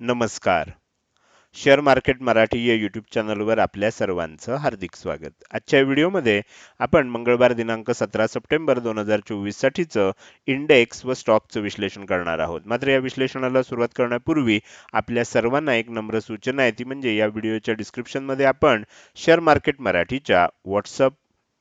नमस्कार. Share market Marathi या YouTube चॅनलवर आपल्या सर्वांचं हार्दिक स्वागत. आजच्या व्हिडिओमध्ये आपण मंगळवार दिनांक सतरा सप्टेंबर दोन हजार चोवीससाठीचं इंडेक्स व स्टॉकचं विश्लेषण करणार आहोत. मात्र या विश्लेषणाला सुरुवात करण्यापूर्वी आपल्या सर्वांना एक नम्र सूचना आहे. ती म्हणजे या व्हिडिओच्या डिस्क्रिप्शनमध्ये आपण शेअर मार्केट मराठीच्या व्हॉट्सअप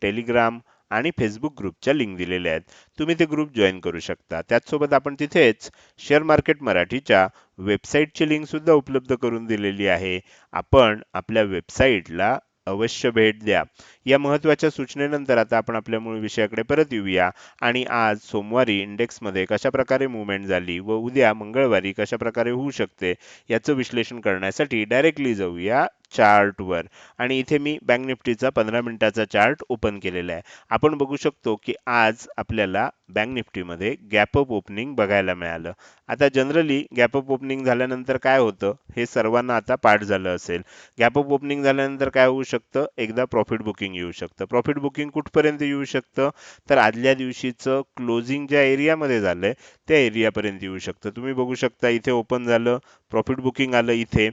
टेलिग्राम आणि फेसबुक ग्रुपच्या लिंक दिलेल्या आहेत. तुम्ही ते ग्रुप जॉईन करू शकता. त्याचसोबत आपण तिथेच शेअर मार्केट मराठीच्या वेबसाईटची लिंकसुद्धा उपलब्ध करून दिलेली आहे. आपण आपल्या वेबसाईटला अवश्य भेट द्या. या महत्त्वाच्या सूचनेनंतर आता आपण आपल्या मूळ विषयाकडे परत येऊया. आणि आज सोमवारी इंडेक्समध्ये कशाप्रकारे मुवमेंट झाली व उद्या मंगळवारी कशा प्रकारे होऊ शकते याचं विश्लेषण करण्यासाठी डायरेक्टली जाऊया चार्टवर आणि इथे मी बँक निफ्टीचा पंधरा मिनिटाचा चार्ट ओपन केलेला आहे. आपण बघू शकतो की आज आपल्याला बँक निफ्टीमध्ये गॅपअप ओपनिंग बघायला मिळालं. आता जनरली गॅपअप ओपनिंग झाल्यानंतर काय होतं? हे सर्वांना आता पाठ झालं असेल. गॅपअप ओपनिंग झाल्यानंतर काय होऊ शकतं? एकदा प्रॉफिट बुकिंग येऊ शकतं. प्रॉफिट बुकिंग कुठपर्यंत येऊ शकतं? तर आदल्या दिवशीचं क्लोजिंग ज्या एरियामध्ये झालंय त्या एरियापर्यंत येऊ शकतं. तुम्ही बघू शकता इथे ओपन झालं प्रॉफिट बुकिंग आलं इथे.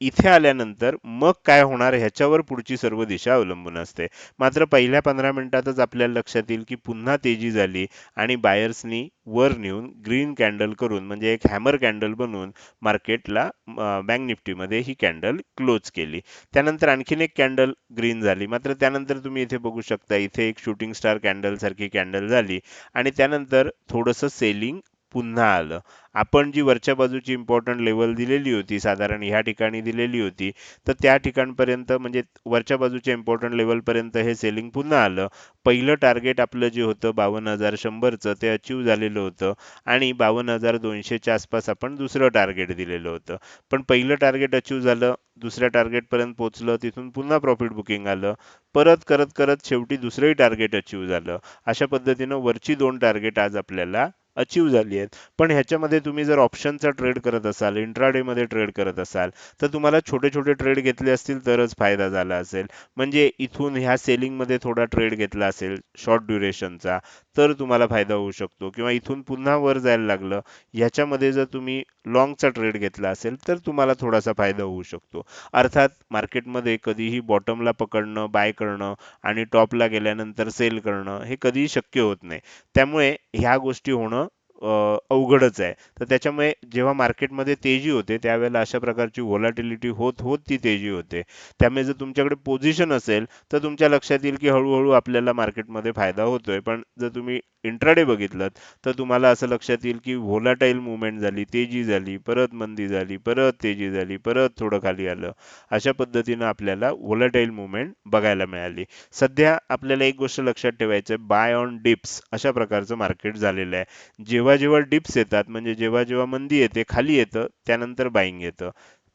इथे आल्यानंतर मग काय होणार ह्याच्यावर पुढची सर्व दिशा अवलंबून असते. मात्र पहिल्या पंधरा मिनिटातच आपल्याला लक्षात येईल की पुन्हा तेजी झाली आणि बायर्सनी वर नेऊन ग्रीन कॅन्डल करून म्हणजे एक हॅमर कॅन्डल बनवून मार्केटला बँक निफ्टीमध्ये ही कॅन्डल क्लोज केली. त्यानंतर आणखीन एक कॅन्डल ग्रीन झाली. मात्र त्यानंतर तुम्ही इथे बघू शकता इथे एक शूटिंग स्टार कॅन्डल सारखी कॅन्डल झाली आणि त्यानंतर थोडंसं सेलिंग पुन्हा आलं. आपण जी वरच्या बाजूची इम्पॉर्टंट लेवल दिलेली होती साधारण ह्या ठिकाणी दिलेली होती तर त्या ठिकाणपर्यंत म्हणजे वरच्या बाजूच्या इम्पॉर्टंट लेवलपर्यंत हे सेलिंग पुन्हा आलं. पहिलं टार्गेट आपलं जे होतं बावन्न हजार शंभरचं ते अचीव झालेलं होतं आणि बावन्न हजार दोनशेच्या आसपास आपण दुसरं टार्गेट दिलेलं होतं. पण पहिलं टार्गेट अचीव झालं दुसऱ्या टार्गेटपर्यंत पोचलं तिथून पुन्हा प्रॉफिट बुकिंग आलं. परत करत करत शेवटी दुसरंही टार्गेट अचीव झालं. अशा पद्धतीनं वरची दोन टार्गेट आज आपल्याला अचीव झाली आहेत. पण ह्याच्यामध्ये तुम्ही जर ऑप्शनचा ट्रेड करत असाल इंट्राडेमध्ये ट्रेड करत असाल तर तुम्हाला छोटे छोटे ट्रेड घेतले असतील तरच फायदा झाला असेल. म्हणजे इथून ह्या सेलिंगमध्ये थोडा ट्रेड घेतला असेल शॉर्ट ड्युरेशनचा तर तुम्हाला फायदा होऊ शकतो. किंवा इथून पुन्हा वर जायला लागलं ह्याच्यामध्ये जर तुम्ही लॉंगचा ट्रेड घेतला असेल तर तुम्हाला थोडासा फायदा होऊ शकतो. अर्थात मार्केटमध्ये कधीही बॉटमला पकडणं बाय करणं आणि टॉपला गेल्यानंतर सेल करणं हे कधीही शक्य होत नाही. त्यामुळे ह्या गोष्टी होणं अवघडच आहे. तर त्याच्यामुळे जेव्हा मार्केटमध्ये तेजी होते त्यावेळेला अशा प्रकारची व्होलाटिलिटी होत होत ती तेजी होते. त्यामुळे जर तुमच्याकडे पोझिशन असेल तर तुमच्या लक्षात येईल की हळूहळू आपल्याला मार्केटमध्ये फायदा होतोय. पण जर तुम्ही इंट्राडे बघितलं तर तुम्हाला असं लक्षात येईल की व्होलाटाईल मुवमेंट झाली तेजी झाली परत मंदी झाली परत तेजी झाली परत थोडं खाली आलं. अशा पद्धतीनं आपल्याला व्होलाटाईल मुवमेंट बघायला मिळाली. सध्या आपल्याला एक गोष्ट लक्षात ठेवायचं बाय ऑन डिप्स अशा प्रकारचं मार्केट झालेलं आहे. जेव्हा जेव्हा जेव्हा डिप्स येतात म्हणजे जेव्हा जेव्हा मंदी येते खाली येतं त्यानंतर बाईंग येतं.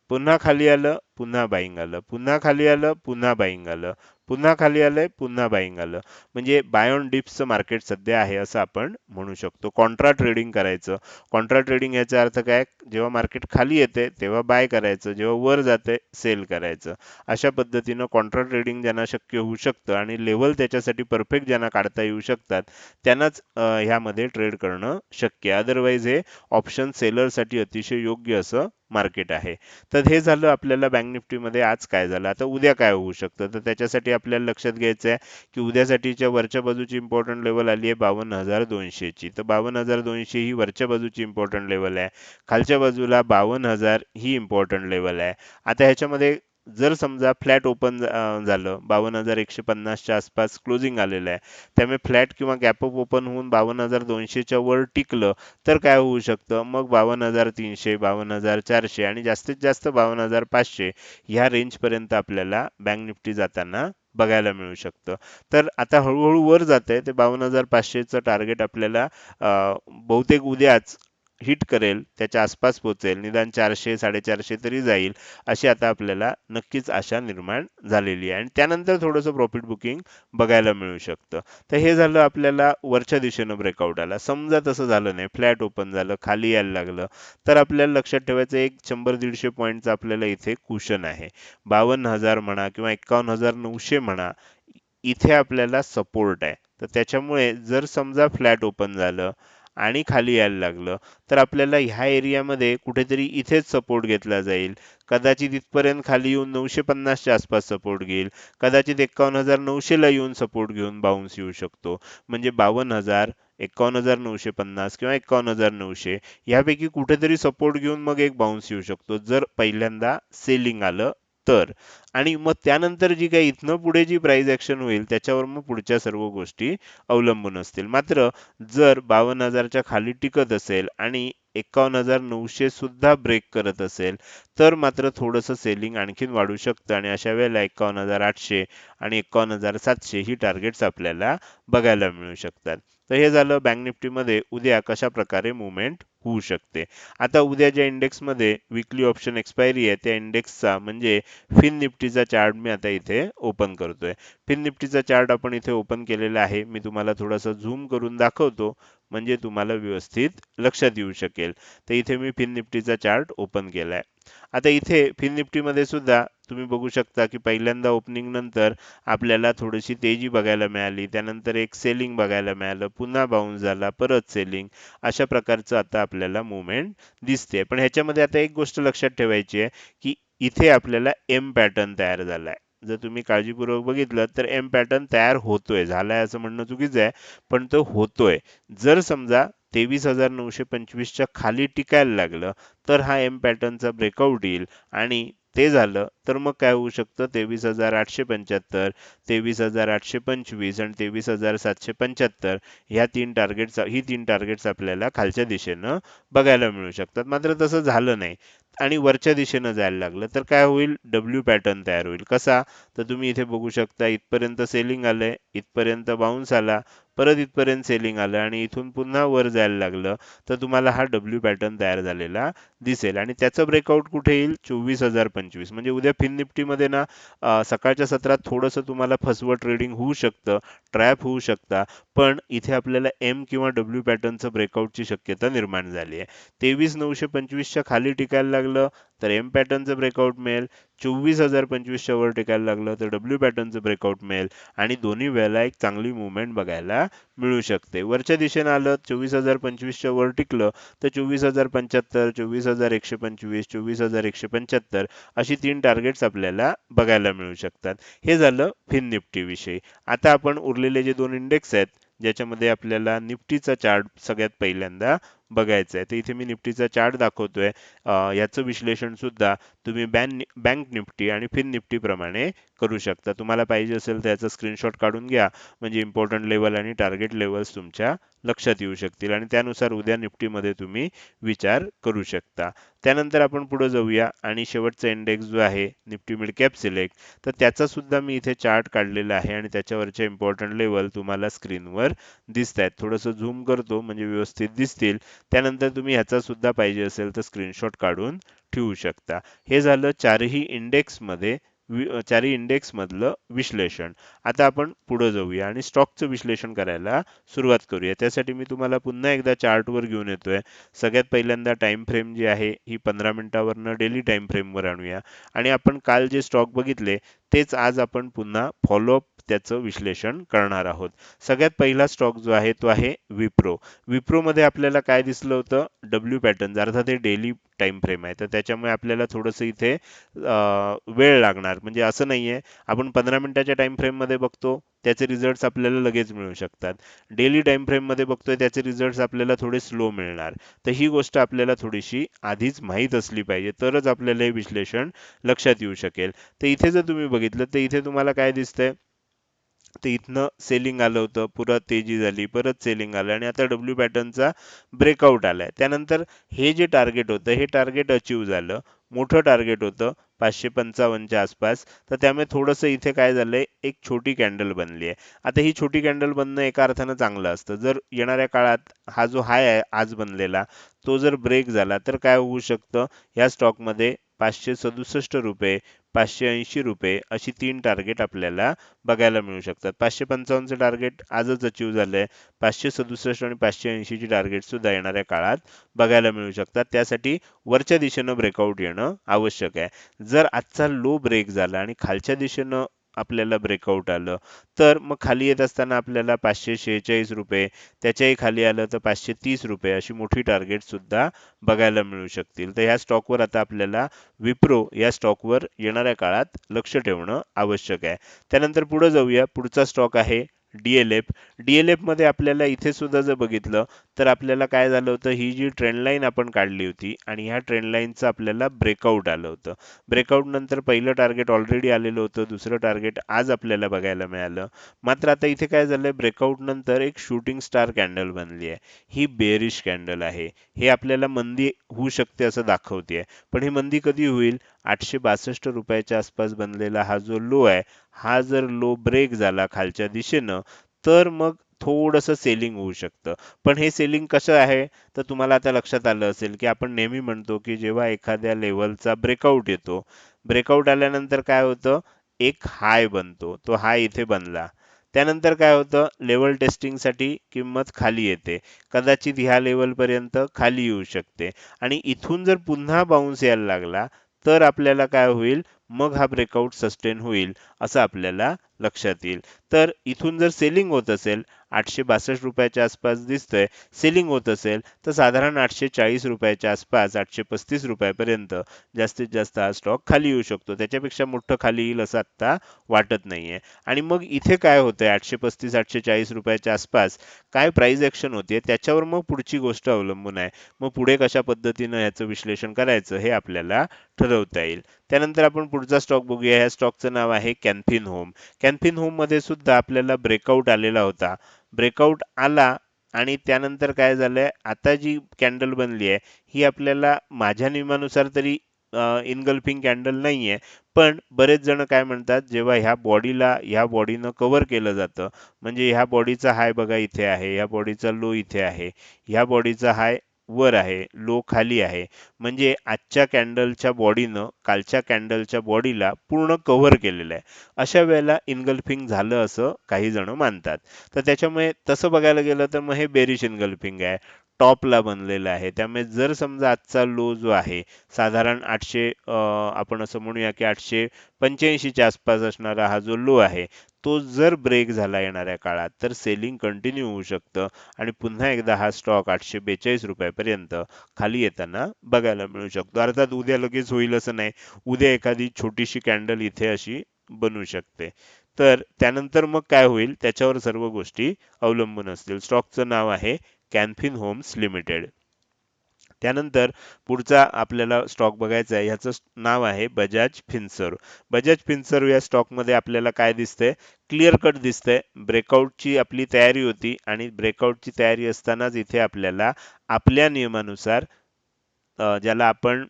पुन्हा खाली आलं पुन्हा बाईंग आलं. पुन्हा खाली आलं पुन्हा बाईंग आलं. पुन्हा खाली आलंय पुन्हा बाईंग आलं. म्हणजे बाय ऑन डिप्सचं मार्केट सध्या आहे असं आपण म्हणू शकतो. कॉन्ट्रा ट्रेडिंग करायचं. कॉन्ट्रा ट्रेडिंग याचा अर्थ काय? जेव्हा मार्केट खाली येते तेव्हा बाय करायचं. जेव्हा वर जाते सेल करायचं. अशा पद्धतीनं कॉन्ट्रा ट्रेडिंग ज्यांना शक्य होऊ शकतं आणि लेवल त्याच्यासाठी परफेक्ट ज्यांना काढता येऊ शकतात त्यांनाच ह्यामध्ये ट्रेड करणं शक्य. अदरवाईज हे ऑप्शन सेलरसाठी अतिशय योग्य असं मार्केट आहे. तर हे झालं आपल्याला बँक निफ्टीमध्ये आज काय झालं? आता उद्या काय होऊ शकतं? तर त्याच्यासाठी आपल्याला लक्षात घ्यायचं आहे की उद्यासाठीच्या वरच्या बाजूची इम्पॉर्टंट लेवल आली आहे बावन्न हजार दोनशेची. तर बावन्न हजार दोनशे ही वरच्या बाजूची इम्पॉर्टंट लेवल आहे. खालच्या बाजूला बावन्न हजार ही इम्पॉर्टंट लेवल आहे. आता ह्याच्यामध्ये जर समजा फ्लॅट ओपन झालं बावन्न हजार एकशे पन्नासच्या आसपास क्लोजिंग आलेलं आहे त्यामुळे फ्लॅट किंवा गॅपअप ओपन होऊन बावन्न हजार दोनशेच्या वर टिकलं तर काय होऊ शकतं? मग बावन्न हजार तीनशे बावन्न हजार चारशे आणि जास्तीत जास्त बावन्न हजार पाचशे ह्या रेंजपर्यंत आपल्याला बँक निफ्टी जाताना बघायला मिळू शकतं. तर आता हळूहळू वर जात आहे ते बावन्न हजार पाचशेचं टार्गेट आपल्याला बहुतेक उद्याच हिट करेल त्याच्या आसपास पोचेल निदान चारशे साडेचारशे तरी जाईल अशी आता आपल्याला नक्कीच आशा निर्माण झालेली आहे. आणि त्यानंतर थोडंसं प्रॉफिट बुकिंग बघायला मिळू शकतं. तर हे झालं आपल्याला वरच्या दिशेनं ब्रेकआउट आला. समजा तसं झालं नाही फ्लॅट ओपन झालं खाली यायला लागलं तर आपल्याला लक्षात ठेवायचं एक शंभर दीडशे पॉईंटचं आपल्याला इथे कुशन आहे. बावन्न हजार म्हणा किंवा एकावन्न हजार नऊशे म्हणा इथे आपल्याला सपोर्ट आहे. तर त्याच्यामुळे जर समजा फ्लॅट ओपन झालं आणि खाली यायला लागलं. तर आपल्याला ह्या एरियामध्ये कुठेतरी इथेच सपोर्ट घेतला जाईल. कदाचित इथपर्यंत खाली येऊन नऊशे पन्नासच्या आसपास सपोर्ट घेईल. कदाचित एकावन्न हजार नऊशेला येऊन सपोर्ट घेऊन बाउन्स येऊ शकतो. म्हणजे बावन्न हजार एकावन्न हजार नऊशे पन्नास किंवा एकावन्न हजार नऊशे यापैकी कुठेतरी सपोर्ट घेऊन मग एक बाउन्स येऊ शकतो. जर पहिल्यांदा सेलिंग आलं तर. आणि मग त्यानंतर जी काही इथनं पुढे जी प्राईज ॲक्शन होईल त्याच्यावर मग पुढच्या सर्व गोष्टी अवलंबून असतील. मात्र जर बावन्न हजारच्या खाली टिकत असेल आणि एकावन्न हजार नऊशे सुद्धा ब्रेक करत असेल तर मात्र थोडंसं सेलिंग आणखीन वाढू शकतं. आणि अशा वेळेला एकावन्न हजार आठशे आणि एकावन्न हजार सातशे ही टार्गेट्स आपल्याला बघायला मिळू शकतात. तर हे झालं बँक निफ्टीमध्ये उद्या कशा प्रकारे मुवमेंट होऊ शकते? आता उद्या ज्या इंडेक्समध्ये विकली ऑप्शन एक्सपायरी आहे त्या इंडेक्सचा म्हणजे फिन निफ्टीचा चार्ट मी आता इथे ओपन करतोय. फिन निफ्टीचा चार्ट आपण इथे ओपन केलेला आहे. मी तुम्हाला थोडासा झूम करून दाखवतो. म्हणजे तुम्हाला व्यवस्थित लक्षात येऊ शकेल. तर इथे मी फिन निफ्टीचा चार्ट ओपन केलाय. आता इथे फिन निफ्टीमध्ये सुद्धा तुम्ही बघू शकता की पहिल्यांदा ओपनिंग नंतर आपल्याला थोडीशी तेजी बघायला मिळाली. त्यानंतर एक सेलिंग बघायला मिळालं. पुन्हा बाउन्स झाला. परत सेलिंग अशा प्रकारचं आता आपल्याला मुवमेंट दिसते पण ह्याच्यामध्ये आता एक गोष्ट लक्षात ठेवायची आहे की इथे आपल्याला एम पॅटर्न तयार झालाय. जर तुम्ही काळजीपूर्वक बघितलं तर एम पॅटर्न तयार होतोय. झालाय असं म्हणणं चुकीचं आहे पण तो होतोय. जर समजा तेवीस हजार नऊशे पंचवीसच्या खाली टिकायला लागलं तर हा एम पॅटर्नचा ब्रेकआउट येईल. आणि ते झालं तर मग काय होऊ शकतं? तेवीस हजार आठशे पंच्याहत्तर तेवीस हजार आठशे पंचवीस आणि तेवीस हजार सातशे पंच्याहत्तर ह्या तीन टार्गेट्स ही तीन टार्गेट्स आपल्याला खालच्या दिशेनं बघायला मिळू शकतात. मात्र तसं झालं नाही. आणि वरच्या दिशेनं जायला लागलं तर काय होईल? डब्ल्यू पॅटर्न तयार होईल. कसा? तर तुम्ही इथे बघू शकता इथपर्यंत सेलिंग आलंय इथपर्यंत बाउन्स आला. परत इथपर्यंत सेलिंग आलं आणि इथून पुन्हा वर जायला लागलं तर तुम्हाला हा डब्ल्यू पॅटर्न तयार झालेला दिसेल. आणि त्याचं ब्रेकआउट कुठे येईल? चोवीस हजार पंचवीस. म्हणजे उद्या फिन निफ्टीमध्ये ना सकाळच्या सत्रात थोडंसं तुम्हाला फसवं ट्रेडिंग होऊ शकतं ट्रॅप होऊ शकता पण इथे आपल्याला एम किंवा डब्ल्यू पॅटर्नचं ब्रेकआउटची शक्यता निर्माण झाली आहे. तेवीस नऊशे पंचवीसच्या खाली टिकायला लागलं तर एम पॅटर्नचं ब्रेकआउट मिळेल. चोवीस हजार पंचवीसच्या वर टिकायला लागलं तर डब्ल्यू पॅटर्नचं ब्रेकआउट मिळेल. आणि दोन्ही वेळेला एक चांगली मुवमेंट बघायला मिळू शकते. वरच्या दिशेनं आलं चोवीस हजार पंचवीसच्या वर टिकलं तर चोवीस हजार पंच्याहत्तर चोवीस हजार एकशे पंचवीस चोवीस हजार एकशे पंच्याहत्तर अशी तीन टार्गेट्स आपल्याला बघायला मिळू शकतात. हे झालं फिन निफ्टी विषयी. आता आपण उरलेले जे दोन इंडेक्स आहेत ज्याच्यामध्ये आपल्याला निफ्टीचा चार्ट सगळ्यात पहिल्यांदा बघायचं आहे. तर इथे मी निफ्टीचा चार्ट दाखवतोय. याचं विश्लेषण सुद्धा तुम्ही बँक बँक निफ्टी आणि फिन निफ्टीप्रमाणे करू शकता. तुम्हाला पाहिजे असेल तर याचा स्क्रीनशॉट काढून घ्या. म्हणजे इम्पॉर्टंट लेवल आणि टार्गेट लेवल्स तुमच्या लक्षात येऊ शकतील आणि त्यानुसार उद्या निफ्टीमध्ये तुम्ही विचार करू शकता. त्यानंतर आपण पुढे जाऊया आणि शेवटचा इंडेक्स जो आहे निफ्टी मिड कॅप सिलेक्ट तर त्याचा सुद्धा मी इथे चार्ट काढलेला आहे आणि त्याच्यावरचे इम्पॉर्टंट लेवल तुम्हाला स्क्रीनवर दिसत आहेत थोडंसं झूम करतो म्हणजे व्यवस्थित दिसतील. त्यानंतर तुम्ही ह्याचा सुद्धा पाहिजे असेल तर स्क्रीनशॉट काढून ठेवू शकता. हे झालं चारही इंडेक्समध्ये चारी इंडेक्स मधलं विश्लेषण. आता आपण पुढं जाऊया आणि स्टॉकचं विश्लेषण करायला सुरुवात करूया. त्यासाठी मी तुम्हाला पुन्हा एकदा चार्टवर घेऊन येतोय. सगळ्यात पहिल्यांदा टाइम फ्रेम जी आहे ही पंधरा मिनिटावरनं डेली टाइम फ्रेमवर आणूया. आणि आपण काल जे स्टॉक बघितले तेच आज आपण पुन्हा फॉलोअप त्याचं विश्लेषण करणार आहोत. सगळ्यात पहिला स्टॉक जो आहे तो आहे विप्रो. विप्रोमध्ये आपल्याला काय दिसलं होतं? डब्ल्यू पॅटर्न अर्थात हे डेली टाइम फ्रेम आहे तर त्याच्यामुळे आपल्याला थोडंसं इथे वेळ लागणार. म्हणजे असं नाही आहे आपण पंधरा मिनिटाच्या टाइम फ्रेममध्ये बघतो त्याचे रिझल्ट्स आपल्याला लगेच मिळू शकतात. डेली टाइम फ्रेममध्ये बघतोय त्याचे रिझल्ट्स आपल्याला थोडे स्लो मिळणार. तर ही गोष्ट आपल्याला थोडीशी आधीच माहीत असली पाहिजे. तरच आपल्याला हे विश्लेषण लक्षात येऊ शकेल. तर इथे जर तुम्ही बघितलं तर इथे तुम्हाला काय दिसतंय? ते इथनं सेलिंग आलं होतं परत तेजी झाली परत सेलिंग आलं आणि आता डब्ल्यू पॅटर्नचा ब्रेकआउट आलाय. त्यानंतर हे जे टार्गेट होतं हे टार्गेट अचीव झालं. मोठं टार्गेट होतं पाचशे पंचावन्नच्या आसपास. तर त्यामुळे थोडंसं इथे काय झालंय एक छोटी कॅन्डल बनली आहे. आता ही छोटी कॅन्डल बनणं एका अर्थानं चांगलं असतं. जर येणाऱ्या काळात हा जो हाय आहे आज बनलेला तो जर ब्रेक झाला तर काय होऊ शकतं? या स्टॉकमध्ये पाचशे सदुसष्ट रुपये पाचशे ऐंशी रुपये अशी तीन टार्गेट आपल्याला बघायला मिळू शकतात. पाचशे पंचावन्नचं टार्गेट आजच अचीव झालं आहे पाचशे सदुसष्ट आणि पाचशे ऐंशीची टार्गेटसुद्धा येणाऱ्या काळात बघायला मिळू शकतात. त्यासाठी वरच्या दिशेनं ब्रेकआउट येणं आवश्यक आहे. जर आजचा लो ब्रेक झाला आणि खालच्या दिशेनं आपल्याला ब्रेकआउट आलं. तर मग खाली येत असताना आपल्याला पाचशे शेहेचाळीस रुपये त्याच्याही खाली आलं तर पाचशे तीस रुपये अशी मोठी टार्गेट सुद्धा बघायला मिळू शकतील. तर ह्या स्टॉकवर आता आपल्याला विप्रो या स्टॉकवर येणाऱ्या काळात लक्ष ठेवणं आवश्यक आहे. त्यानंतर पुढे जाऊया. पुढचा स्टॉक आहे डीएलएफ डीएलएफमध्ये आपल्याला इथे सुद्धा जर बघितलं तर आपल्याला काय झालं होतं? ही जी ट्रेंडलाईन आपण काढली होती आणि ह्या ट्रेंडलाईनचं आपल्याला ब्रेकआउट आलं होतं. ब्रेकआउट नंतर पहिलं टार्गेट ऑलरेडी आलेलं होतं दुसरं टार्गेट आज आपल्याला बघायला मिळालं. मात्र आता इथे काय झालंय? ब्रेकआउट नंतर एक शूटिंग स्टार कॅन्डल बनली आहे. ही बेरिश कॅन्डल आहे. हे आपल्याला मंदी होऊ शकते असं दाखवते पण ही मंदी कधी होईल? आठशे बासष्ट रुपयाच्या आसपास बनलेला हा जो लो आहे हा जर लो ब्रेक झाला खालच्या दिशेनं तर मग थोडंसं सेलिंग होऊ शकतं. पण हे सेलिंग कसं आहे? तर तुम्हाला आता लक्षात आलं असेल की आपण नेहमी म्हणतो की जेव्हा एखाद्या लेवलचा ब्रेकआउट येतो ब्रेकआउट आल्यानंतर काय होतं? एक हाय बनतो. तो हाय इथे बनला. त्यानंतर काय होतं? लेवल टेस्टिंगसाठी किंमत खाली येते. कदाचित ह्या लेवलपर्यंत खाली येऊ शकते. आणि इथून जर पुन्हा बाउन्स यायला लागला तर आपल्याला काय होईल? मग हा ब्रेकआउट सस्टेन होईल असं आपल्याला लक्षात येईल. तर इथून जर सेलिंग होत असेल आठशे बासष्ट रुपयाच्या आसपास दिसतंय. सेलिंग होत असेल तर साधारण आठशे चाळीस रुपयाच्या आसपास आठशे पस्तीस रुपयापर्यंत जास्तीत जास्त हा स्टॉक खाली येऊ शकतो. त्याच्यापेक्षा मोठं खाली येईल असं आत्ता वाटत नाहीये. आणि मग इथे काय होतंय? आठशे पस्तीस आठशे चाळीस रुपयाच्या आसपास काय प्राइस ऍक्शन होते त्याच्यावर मग पुढची गोष्ट अवलंबून आहे. मग पुढे कशा पद्धतीनं ह्याचं विश्लेषण करायचं हे आपल्याला ठरवता येईल. त्यानंतर आपण पुढचा स्टॉक बघूया. ह्या स्टॉकचं नाव आहे कॅन्फिन होम कॅन्फिन होममध्ये सुद्धा आपल्याला ब्रेकआउट आलेला होता. ब्रेकआउट आला आणि त्यानंतर काय झालंय? आता जी कॅन्डल बनली आहे ही आपल्याला माझ्या नियमानुसार तरी इनगल्फिंग कॅन्डल आहे पण बरेच जण काय म्हणतात जेव्हा ह्या बॉडीला ह्या बॉडीनं कवर केलं जातं म्हणजे ह्या बॉडीचा हाय बघा इथे आहे. ह्या बॉडीचा लो इथे आहे. ह्या बॉडीचा हाय वर आहे लो खाली आहे. म्हणजे आजच्या कॅन्डलच्या बॉडीनं कालच्या कॅन्डलच्या बॉडीला पूर्ण कव्हर केलेलं आहे. अशा वेळेला इन्गल्फिंग झालं असं काही जण मानतात. तर त्याच्यामुळे तसं बघायला गेलं तर मग हे बेरिश इनगल्फिंग आहे. टॉपला बनलेलं आहे. त्यामुळे जर समजा आजचा लो जो आहे साधारण आठशे आपण असं म्हणूया की आठशे पंच्याऐंशीच्या आसपास असणारा हा जो लो आहे तो जर ब्रेक झाला येणाऱ्या काळात तर सेलिंग कंटिन्यू होऊ शकतं. आणि पुन्हा एकदा हा स्टॉक आठशे बेचाळीस रुपयापर्यंत खाली येताना बघायला मिळू शकतो. अर्थात उद्या लगेच होईल असं नाही. उद्या एखादी छोटीशी कॅन्डल इथे अशी बनू शकते. तर त्यानंतर मग काय होईल? त्याच्यावर सर्व गोष्टी अवलंबून असतील. स्टॉकचं नाव आहे कॅन्फिन होम्स लिमिटेड त्यानंतर पुढचा आपल्याला स्टॉक बघायचा आहे. ह्याचं नाव आहे बजाज फिन्सर्व बजाज फिन्सर्व या स्टॉकमध्ये आपल्याला काय दिसतंय? क्लिअर कट दिसतंय. ब्रेकआउटची आपली तयारी होती आणि ब्रेकआउटची तयारी असतानाच इथे आपल्याला आपल्या नियमानुसार ज्याला आपण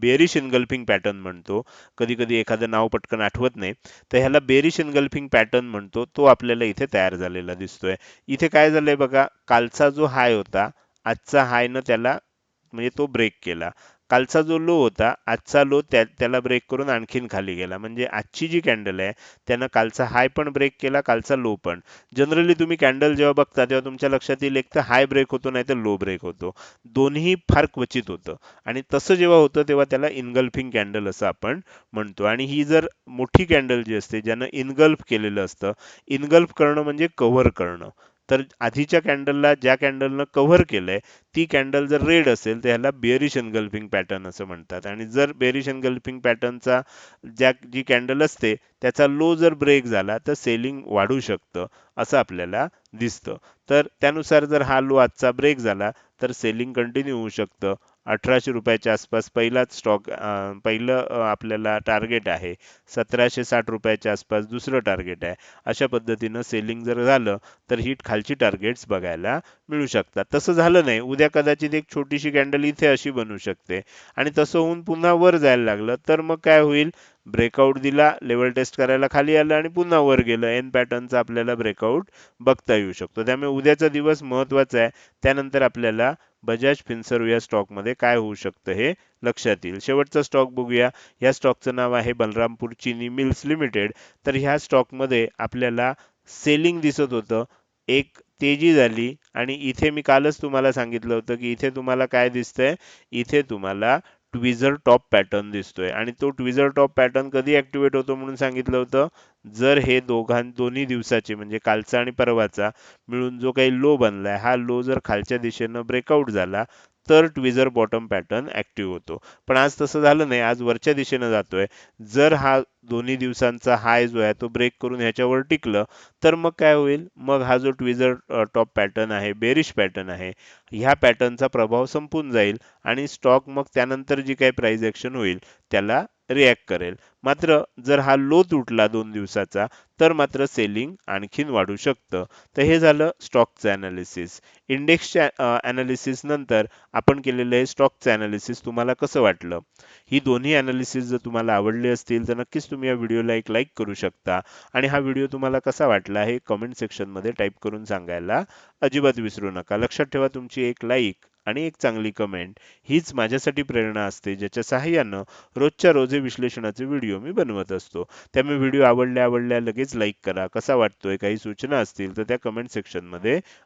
बेरिश इनगल्फिंग पॅटर्न म्हणतो. कधी कधी एखादं नाव पटकन आठवत नाही. तर ह्याला बेरिश इनगल्फिंग पॅटर्न म्हणतो. तो आपल्याला इथे तयार झालेला दिसतोय. इथे काय झालंय बघा? कालचा जो हाय होता आजचा हायनं त्याला म्हणजे तो ब्रेक केला. कालचा जो लो होता आजचा लो त्या त्याला ब्रेक करून आणखीन खाली गेला. म्हणजे आजची जी कॅन्डल आहे त्यानं कालचा हाय पण ब्रेक केला कालचा लो पण. जनरली तुम्ही कॅन्डल जेव्हा बघता तेव्हा तुमच्या लक्षात येईल एक तर हाय ब्रेक होतो नाही तर लो ब्रेक होतो. दोन्ही फार क्वचित होतं. आणि तसं जेव्हा होतं तेव्हा त्याला इनगल्फिंग कॅन्डल असं आपण म्हणतो. आणि ही जर मोठी कॅन्डल जी असते ज्यानं इनगल्फ केलेलं असतं इनगल्फ करणं म्हणजे कव्हर करणं. तर आधीच्या कॅन्डलला ज्या कॅन्डलनं कव्हर केलंय ती कॅन्डल जर रेड असेल तर ह्याला बेरिश एनगल्फिंग पॅटर्न असं म्हणतात. आणि जर बेरिश एनगल्फिंग पॅटर्नचा ज्या जी कॅन्डल असते त्याचा लो जर ब्रेक झाला तर सेलिंग वाढू शकतं असं आपल्याला दिसतं. तर त्यानुसार जर हा लो आजचा ब्रेक झाला तर सेलिंग कंटिन्यू होऊ शकतं. अठराशे रुपयाच्या आसपास पहिलाच स्टॉक पहिलं आपल्याला टार्गेट आहे. सतराशे साठ रुपयाच्या आसपास दुसरं टार्गेट आहे. अशा पद्धतीनं सेलिंग जर झालं तर ही खालची टार्गेट्स बघायला मिळू शकतात. तसं झालं नाही. उद्या कदाचित एक छोटीशी कॅन्डल इथे अशी बनू शकते. आणि तसं होऊन पुन्हा वर जायला लागलं तर मग काय होईल? ब्रेकआउट दिला लेवल टेस्ट करायला खाली आलं आणि पुन्हा वर गेलं. एन पॅटर्नचा आपल्याला ब्रेकआउट बघता येऊ शकतो. त्यामुळे उद्याचा दिवस महत्त्वाचा आहे. त्यानंतर आपल्याला बजाज फिन्सर्व या स्टॉकमध्ये काय होऊ शकतं हे लक्षात येईल. शेवटचा स्टॉक बघूया. या स्टॉकचं नाव आहे बलरामपूर चिनी मिल्स लिमिटेड. तर ह्या स्टॉकमध्ये आपल्याला सेलिंग दिसत होतं. एक तेजी झाली आणि इथे मी कालच तुम्हाला सांगितलं होतं की इथे तुम्हाला काय दिसतंय? इथे तुम्हाला ट्विझर टॉप पॅटर्न दिसतोय. आणि तो ट्विझर टॉप पॅटर्न कधी ऍक्टिव्हेट होतो म्हणून सांगितलं होतं? जर हे दोघां दोन्ही दिवसाचे म्हणजे कालचा आणि परवाचा मिळून जो काही लो बनलाय हा लो जर खालच्या दिशेनं ब्रेकआउट झाला तर ट्विझर बॉटम पॅटर्न ऍक्टिव्ह होतो. पण आज तसं झालं नाही आज वरच्या दिशेनं जातोय. जर हा दोन्ही दिवसांचा हाय जो आहे तो ब्रेक करून ह्याच्यावर टिकलं तर मग काय होईल? मग हा जो ट्विझर टॉप पॅटर्न आहे बेरिश पॅटर्न आहे ह्या पॅटर्नचा प्रभाव संपून जाईल आणि स्टॉक मग त्यानंतर जी काही प्राइस ॲक्शन होईल त्याला रिॲक्ट करेल. मात्र जर हा लो तुटला दोन दिवसाचा तर मात्र सेलिंग आणखीन वाढू शकतं. तर हे झालं स्टॉकचं ॲनालिसिस इंडेक्सच्या ॲनालिसिस नंतर आपण केलेलं हे स्टॉकचं ॲनालिसिस तुम्हाला कसं वाटलं? ही दोन्ही ॲनालिसिस जर तुम्हाला आवडली असतील तर नक्कीच तुम्ही या व्हिडिओला एक लाईक करू शकता. आणि हा व्हिडिओ तुम्हाला कसा वाटला हे कमेंट सेक्शनमध्ये टाईप करून सांगायला अजिबात विसरू नका. लक्षात ठेवा तुमची एक लाईक आणि एक चांगली कमेंट हीच माझ्यासाठी प्रेरणा असते ज्याच्या सहाय्यानं रोजच्या रोजे विश्लेषणाचे व्हिडिओ मी बनवत असतो. त्यामुळे व्हिडिओ आवडल्या आवडल्या लगेच लाईक करा. कसा वाटतोय? काही सूचना असतील तर त्या कमेंट सेक्शनमध्ये